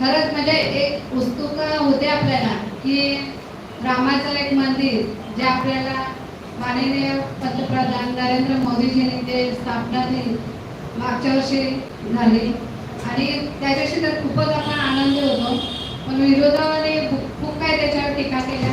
खरंच म्हणजे एक उत्सुक होते आपल्याला की रामाचं एक मंदिर जे आपल्याला माननीय पंतप्रधान नरेंद्र मोदीजींनी ते स्थापना दिली मागच्या वर्षी झाली. आणि त्याच्याशी तर खूपच आपण आनंद होतो. पण विरोधाने खूप खूप काही त्याच्यावर टीका केल्या.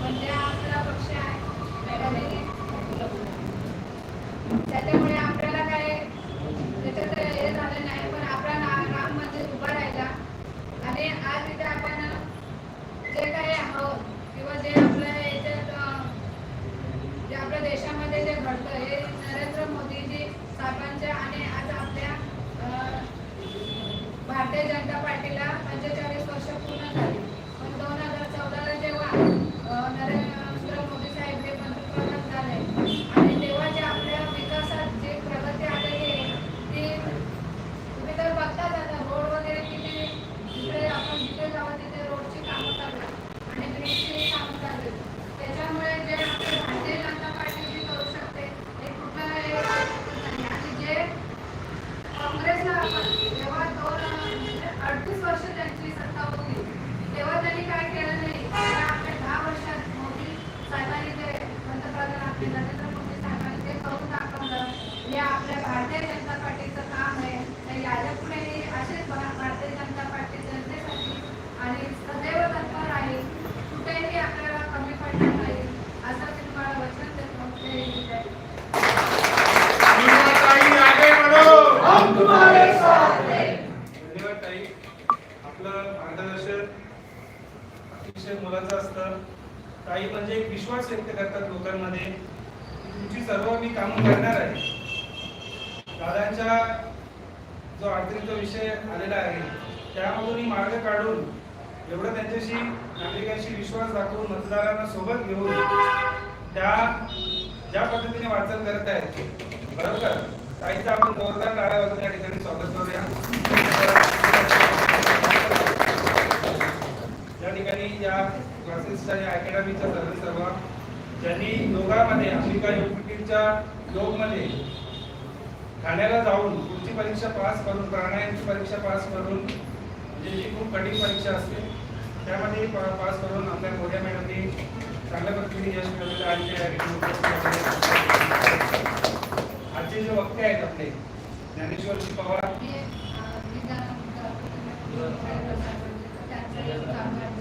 पण त्या आपला पक्ष आहे. त्याच्यामुळे आपल्याला काय त्याच्यात हे झालं नाही पण आपला ना- राम मंदिर उभा राहिला आणि आज इथे आपण जे काही आहोत किंवा जे आपल्या याच्यात अं, जे आपल्या देशामध्ये जे घडतं हे नरेंद्र मोदीजी साहेबांच्या आणि आज आपल्या अं, भारतीय जनता पार्टीला पंचेचाळीस वर्ष पूर्ण झाली पण दोन हजार चौदाला जेव्हा अं, नरेंद्र मोदी साहेब हे पंतप्रधान झाले आणि तेव्हा जे आपल्या विकासात जी प्रगती आलेली आहे ती तुम्ही तर बघताच आता रोड वगैरे किती जिथे आपण जिथे जावं तिथे रोडची कामं चालू आहेत आणि ब्रिजची कामं चालू आहेत त्याच्यामुळे जे आपली भारतीय जनता पार्टी जी करू शकते ते कुठलं हे करू शकत नाही आणि जे काँग्रेसला आपण जेव्हा दोन म्हणजे अडतीस वर्ष त्यांची सत्ता होती तेव्हा त्यांनी काय केलं नाही तेव्हा आपल्या दहा वर्षात मोदी साहेबांनी ते पंतप्रधान आपले नरेंद्र मोदी साहेबांनी ते करून दाखवलं हे आपल्या भारतीय जनता पार्टीचं काम आहे तर याच्यापुढेही असेच भा- भारतीय जनता पार्टी जनतेसाठी आणि सदैव तत्पर राहील कुठेही आपल्याला कमी पडणार नाही असं मी तुम्हाला वचन देतो जय हिंद, जय भारत. ताई आगे बढ़ो हम तुम्हारे साथ हैं धन्यवाद ताई आपलं मार्गदर्शन अतिशय मोलाचं असतं ताई म्हणजे एक विश्वास व्यक्त करतात लोकांमध्ये की तुमची सर्व मी कामं करणार आहे दादांच्या जो अडचणीचा विषय आलेला आहे त्यामधूनही मार्ग काढून एवढं त्यांच्याशी नागरिकांशी विश्वास दाखवून मतदारांना सोबत घेऊन त्या ज्या पद्धतीने वाटचाल करत आहेत बरोबर ताईचं आपण जोरदार टाळ्या वाजून या ठिकाणी स्वागत करूया. या ठिकाणी या क्लासेसच्या या अकॅडमीच्या सर्व ज्यांनी योगामध्ये अंबिका युनिव्हर्सिटीच्या योगमध्ये ठाण्याला जाऊन पुढची परीक्षा पास करून प्राणायामची परीक्षा पास करून म्हणजे जी खूप कठीण परीक्षा असते त्यामध्ये पास करून आपल्या मोठ्या मॅडमनी चांगल्या पद्धतीने यश मिळवलेलं आहे. आजचे जे वक्ते आहेत आपले ज्ञानेश्वरजी पवार.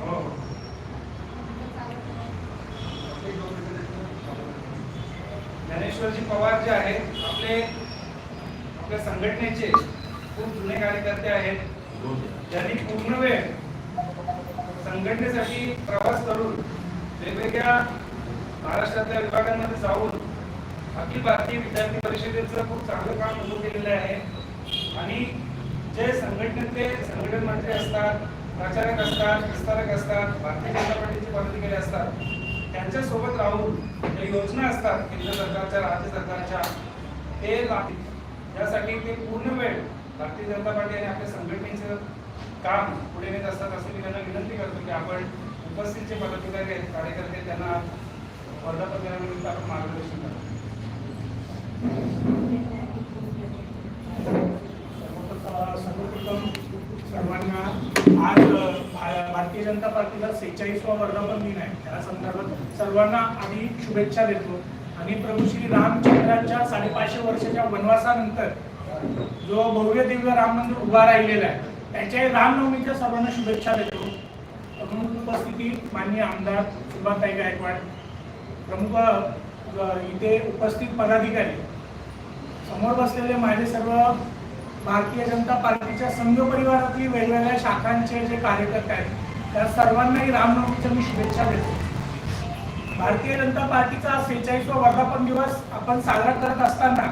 हो ज्ञानेश्वरजी पवार जे आहेत आपले आपल्या संघटनेचे खूप जुने कार्यकर्ते आहेत. ज्यांनी पूर्ण वेळ संघटनेसाठी प्रवास करून वेगवेगळ्या महाराष्ट्रातल्या विभागांमध्ये जाऊन अखिल भारतीय विद्यार्थी परिषदेचं खूप चांगलं काम सुरू केलेलं आहे. आणि जे संघटनेतले संघटन मंत्री असतात प्रचारक असतात विस्तारक असतात भारतीय जनता पार्टीचे पदाधिकारी असतात त्यांच्यासोबत राहून ज्या योजना असतात केंद्र सरकारच्या राज्य सरकारच्या ते त्यासाठी यासाठी ते पूर्ण वेळ भारतीय जनता पार्टी आणि आपल्या संघटनेचं काम पुढे नेत असतात असं मी त्यांना विनंती करतो की आपण उपस्थित जे पदाधिकारी आहेत कार्यकर्ते त्यांना वर्धापनानिमित्त आपण मार्गदर्शन करतो सर्वप्रथम सर्वांना आज भारतीय जनता पार्टीला सेहेचाळीसवा वर्धापन दिन आहे. त्या संदर्भात सर्वांना आम्ही शुभेच्छा देतो. आणि प्रभू श्री रामचंद्रांच्या साडेपाचशे वर्षाच्या वनवासानंतर जो भव्य दिव्य राम मंदिर उभा राहिलेला आहे त्याच्या रामनवमीच्या सर्वांना शुभेच्छा देतो. प्रमुख उपस्थिती माननीय आमदार सुभाताई गायकवाड प्रमुख इथे उपस्थित पदाधिकारी समोर बसलेले माझे सर्व भारतीय जनता पार्टीच्या संघ परिवारातील वेगवेगळ्या शाखांचे जे कार्यकर्ते आहेत त्या सर्वांनाही रामनवमीच्या मी शुभेच्छा देतो. भारतीय जनता पार्टीचा सेहेचाळीसवा वर्धापन दिवस आपण साजरा करत असताना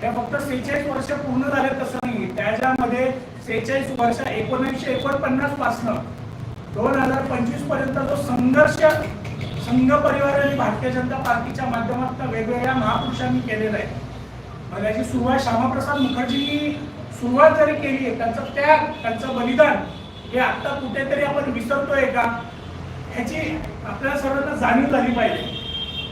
त्या फक्त सेहेचाळीस वर्ष पूर्ण झाले तसं नाही त्याच्यामध्ये सेहेचाळीस वर्ष एकोणीसशे एकोणपन्नास पासनं दोन हजार पंचवीसपर्यंत जो संघर्ष संघ परिवार आणि भारतीय जनता पार्टीच्या माध्यमातून वेगवेगळ्या महापुरुषांनी केलेला आहे. मग याची सुरुवात श्यामाप्रसाद मुखर्जींनी सुरुवात जरी केली आहे त्यांचं त्याग त्यांचं बलिदान हे आता कुठेतरी आपण विसरतोय का? ह्याची आपल्याला सर्वांना जाणीव झाली पाहिजे.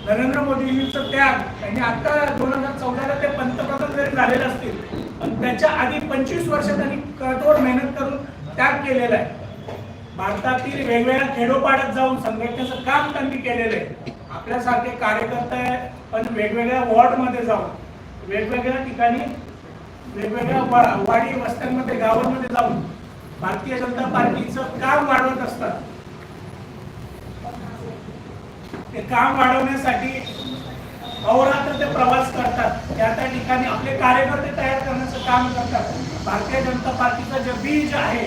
नरेंद्र मोदींचं त्याग त्यांनी आता दोन हजार चौदाला ते पंतप्रधान जरी झालेले असतील पण त्याच्या आधी पंचवीस वर्ष त्यांनी कठोर मेहनत करून त्याग केलेला आहे. भारतातील वेगवेगळ्या खेडोपाड्यात जाऊन संघटनेचं काम त्यांनी केलेलं आहे. आपल्यासारखे कार्यकर्ते पण वेगवेगळ्या वॉर्डमध्ये जाऊन वेगवेगळ्या ठिकाणी वेगवेगळ्या वा- वाडी वस्त्यांमध्ये गावांमध्ये जाऊन भारतीय जनता पार्टीचं काम वाढवत असतात. ते काम वाढवण्यासाठी अहोरात्र ते प्रवास करतात. त्या त्या ठिकाणी आपले कार्यकर्ते तयार करण्याचं काम करतात. भारतीय जनता पार्टीचं जे बीज आहे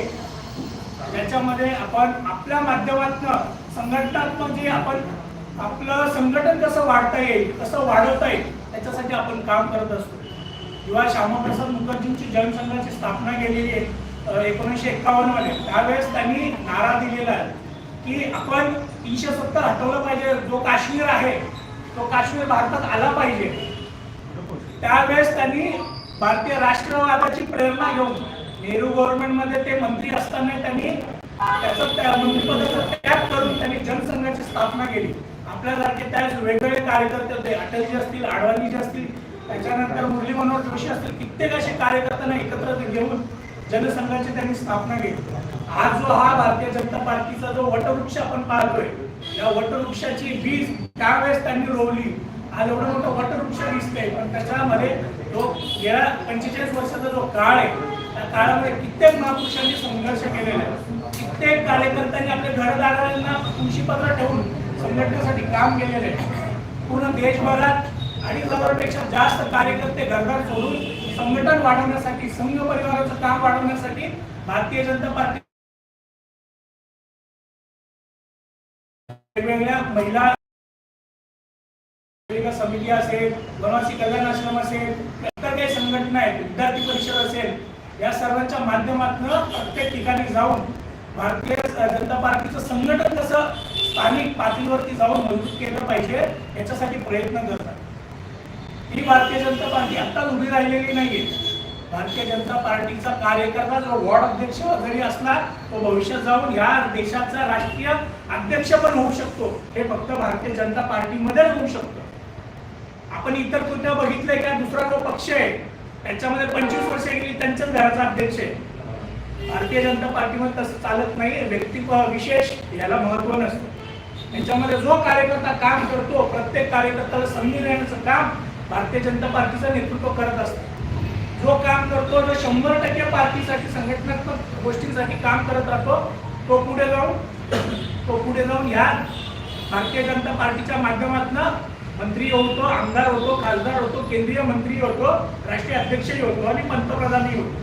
त्याच्यामध्ये आपण आपल्या माध्यमातून संघटनात्मक जे आपण आपलं संघटन कसं वाढता येईल कसं वाढवता येईल त्याच्यासाठी आपण काम करत असतो. किंवा श्यामाप्रसाद मुखर्जींची जनसंघाची स्थापना केलेली आहे एकोणीसशे एक्कावन्नमध्ये त्यावेळेस त्यांनी नारा दिलेला आहे की आपण तीनशे सत्तर हटवलं पाहिजे. जो काश्मीर आहे तो काश्मीर भारतात आला पाहिजे. त्यावेळेस त्यांनी भारतीय राष्ट्रवादाची प्रेरणा घेऊन नेहरू गव्हर्नमेंटमध्ये ते मंत्री असताना त्यांनी त्याचं त्या मंत्रिपदाचा त्याग करून त्यांनी जनसंघाची स्थापना केली. आपल्यासारखे त्याच वेगवेगळे कार्यकर्ते होते. अटलजी असतील अडवाणीजी असतील त्याच्यानंतर मुरली मनोहर जोशी असतील कित्येक असे कार्यकर्त्यांना एकत्र घेऊन जनसंघाची त्यांनी स्थापना केली. आज जो हा भारतीय जनता पार्टीचा जो वटवृक्ष आपण पाहतोय या वटवृक्षाची वीज त्यावेळेस त्यांनी रोवली. आज एवढा मोठा वटवृक्ष दिसतंय पण त्याच्यामध्ये जो गेल्या पंचेचाळीस वर्षाचा जो काळ आहे त्या काळामध्ये कित्येक महापुरुषांनी संघर्ष केलेला आहे. कित्येक कार्यकर्त्यांनी आपल्या घरदारांना तुळशीपत्र ठेवून संघटनेसाठी काम केलेलं आहे. पूर्ण देशभरात अडीच हजारापेक्षा जास्त कार्यकर्ते घरदार सोडून संघटन वाढवण्यासाठी संघ परिवाराचं काम वाढवण्यासाठी भारतीय जनता पार्टी वेगवेगळ्या महिला वेगवेगळ्या समिती असेल वनवासी कल्याण आश्रम असेल इतर काही संघटना आहेत विद्यार्थी परिषद असेल या सर्वांच्या माध्यमातून प्रत्येक ठिकाणी जाऊन भारतीय जनता पार्टीचं संघटन कसं स्थानिक पातळीवरती जाऊन मजबूत केलं पाहिजे याच्यासाठी प्रयत्न करतात ही भारतीय जनता पार्टी आत्ताच उभी राहिलेली नाहीये. भारतीय जनता पार्टीचा कार्यकर्ता जो वॉर्ड अध्यक्ष जरी असला तो भविष्यात जाऊन या देशाचा राष्ट्रीय अध्यक्ष पण होऊ शकतो. हे फक्त भारतीय जनता पार्टीमध्येच होऊ शकतो. आपण इतर कुठं बघितलंय का? दुसरा जो पक्ष आहे त्याच्यामध्ये पंचवीस वर्ष गेली त्यांच्याच घराचा अध्यक्ष आहे. भारतीय जनता पार्टीमध्ये तसं चालत नाही व्यक्ती विशेष याला महत्त्व नसतं. त्याच्यामध्ये जो कार्यकर्ता काम करतो प्रत्येक कार्यकर्त्याला संधी देण्याचं काम भारतीय जनता पार्टीचं नेतृत्व करत असतं. जो काम करतो जो शंभर टक्के पार्टीसाठी संघटनात्मक गोष्टींसाठी काम करत राहतो तो पुढे जाऊन तो पुढे जाऊन ह्या भारतीय जनता पार्टीच्या माध्यमातून मंत्री होतो आमदार होतो खासदार होतो केंद्रीय मंत्री होतो राष्ट्रीय अध्यक्षही होतो आणि पंतप्रधानही होतो.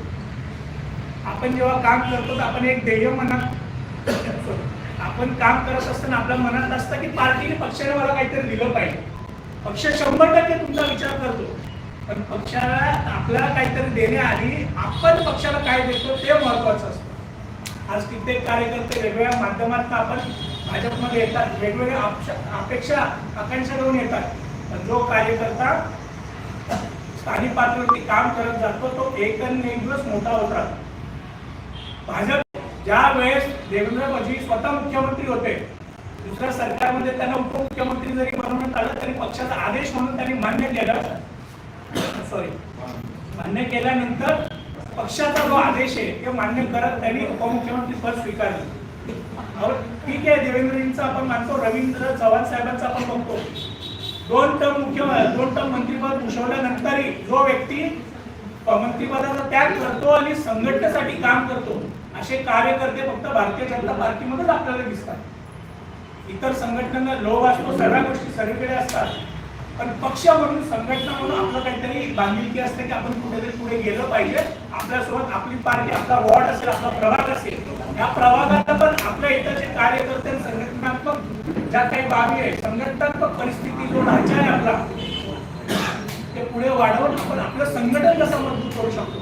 आपण जेव्हा काम करतो तर आपण एक ध्येय मनात आपण काम करत असताना आपल्या मनात असतं की पार्टीने पक्षाने मला काहीतरी दिलं पाहिजे. पक्ष शंभर टक्के तुमचा विचार करतो. पण पक्षाला आपल्याला काहीतरी देण्याआधी आपण पक्षाला काय देतो ते महत्वाचं असतं. आज कित्येक कार्यकर्ते वेगवेगळ्या माध्यमातून आपण भाजपमध्ये येतात वेगवेगळ्या अपेक्षा आकांक्षा घेऊन येतात. पण जो कार्यकर्ता स्थानिक पातळीवरती काम करत जातो तो एक एक दिवस मोठा होत. राहतो भाजप ज्या वेळेस देवेंद्र फडणवीस स्वतः मुख्यमंत्री होते दुसऱ्या सरकारमध्ये त्यांना उपमुख्यमंत्री जरी बनवण्यात आलं तरी पक्षाचा आदेश म्हणून त्यांनी मान्य केला. सॉरी मान्य केल्यानंतर पक्षाचा जो आदेश आहे ते मान्य करत त्यांनी उपमुख्यमंत्री पद स्वीकारलं. ठीक आहे देवेंद्रजींचा आपण मानतो रवींद्र चव्हाण साहेबांचा आपण बघतो. दोन टर्म मुख्य दोन टर्म मंत्रीपद भूषवल्यानंतरही जो व्यक्ती मंत्रिपदाचा त्याग करतो आणि संघटनेसाठी काम करतो असे कार्यकर्ते फक्त भारतीय जनता पार्टीमध्येच आपल्याला दिसतात. इतर संघटनांना लोभ असतो सगळ्या गोष्टी सगळीकडे असतात. पण पक्ष म्हणून संघटना म्हणून आपलं काहीतरी बांधिलकी असते की आपण कुठेतरी पुढे गेलं पाहिजे. आपल्यासोबत आपली पार्टी आपला वॉर्ड असेल आपला प्रभाग असेल. या प्रभागात पण आपल्या इथं जे कार्यकर्ते संघटनात्मक ज्या काही बाबी आहे संघटनात्मक परिस्थिती जो ढाचा आहे आपला ते पुढे वाढवून आपण आपलं संघटन कसं मजबूत करू शकतो?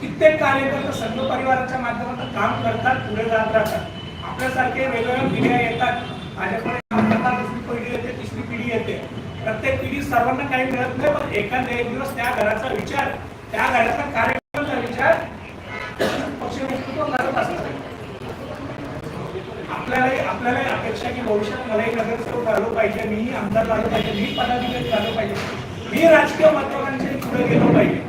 कित्येक कार्यकर्ते संघ परिवाराच्या माध्यमातून काम करतात पुढे जात राहतात. आपल्यासारखे वेगवेगळ्या पिढ्या येतात. माझ्याकडे दुसरी पिढी येते तिसरी पिढी येते. प्रत्येक पिढी सर्वांना काही मिळत नाही पण एखादा एक दिवस त्या घराचा विचार त्या घराचा कार्यक्रमाचा विचार पक्ष नेतृत्व करत असतात. आपल्यालाही आपल्यालाही अपेक्षा की भविष्यात मलाही नगरसेवक झालो पाहिजे मीही आमदार झालो पाहिजे मी पदाधिकारी झालो पाहिजे. मी राजकीय माध्यमांच्या पुढे गेलो पाहिजे.